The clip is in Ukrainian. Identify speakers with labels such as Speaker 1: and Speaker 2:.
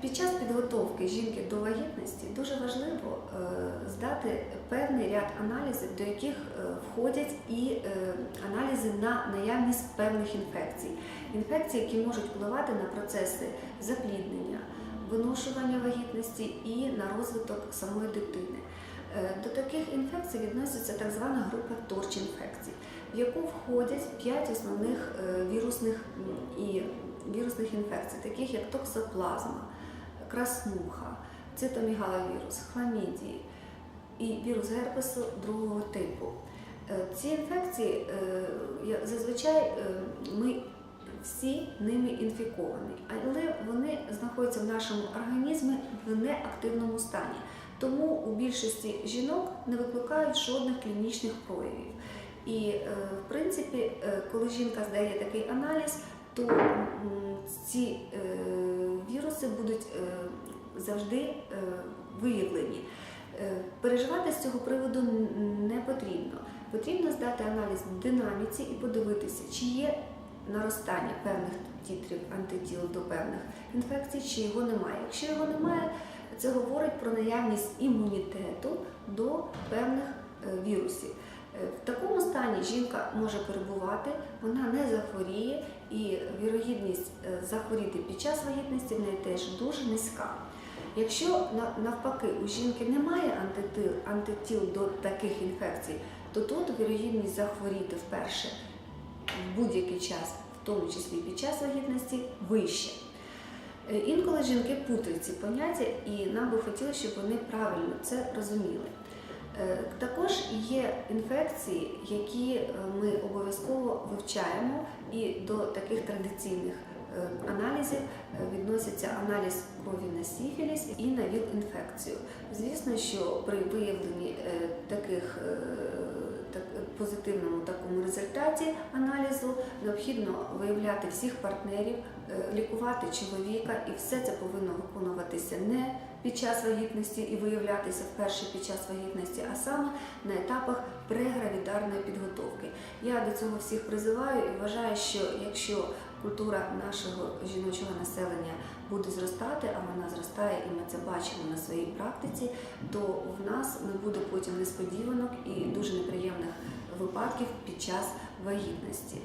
Speaker 1: підготовки жінки до вагітності дуже важливо е, здати певний ряд аналізів, до яких е, входять і е, аналізи на наявність певних інфекцій. Інфекції, які можуть впливати на процеси запліднення, виношування вагітності і на розвиток самої дитини. До таких інфекцій відноситься так звана група торч-інфекцій, в яку входять п'ять основних вірусних і вірусних інфекцій, таких як токсоплазма, краснуха, цитомігаловірус, хламідії і вірус герпесу другого типу. Е, Ці інфекції е, зазвичай е, ми всі ними інфіковані, але вони знаходяться в нашому організмі в неактивному стані. Тому у більшості жінок не викликають жодних клінічних проявів. І, в принципі, коли жінка здає такий аналіз, то ці е, будуть е, завжди е, виявлені. Е, Переживати з цього приводу не потрібно. Потрібно здати аналіз в динаміці і подивитися, чи є наростання певних титрів антитіл до певних інфекцій, чи його немає. Якщо його немає, це говорить про наявність імунітету до певних вірусів. Е, В такому стані жінка може перебувати, вона не захворіє, і вірогідність е, захворіти під час вагітності в неї теж дуже низька. Якщо навпаки у жінки немає антитил, антитіл до таких інфекцій, то тут вірогідність захворіти вперше в будь-який час, в тому числі під час вагітності, вища. Е, Інколи жінки путають ці поняття, і нам би хотілося, щоб вони правильно це розуміли. Е, Також є інфекції, які е, ми обов'язково вивчаємо, і до таких традиційних е, аналізів відносяться аналіз крові на сіфіліс і на ВІЛ-інфекцію. Звісно, що при виявленні таких так, позитивному такому результаті аналізу необхідно виявляти всіх партнерів, е, лікувати чоловіка, і все це повинно виконуватися не під час вагітності і виявлятися вперше під час вагітності, а саме на етапах прегравідарної підготовки. Я до цього всіх призиваю і вважаю, що якщо культура нашого жіночого населення буде зростати, а вона зростає, і ми це бачимо своїй практиці, то в нас не буде потім несподіванок і дуже неприємних випадків під час вагітності.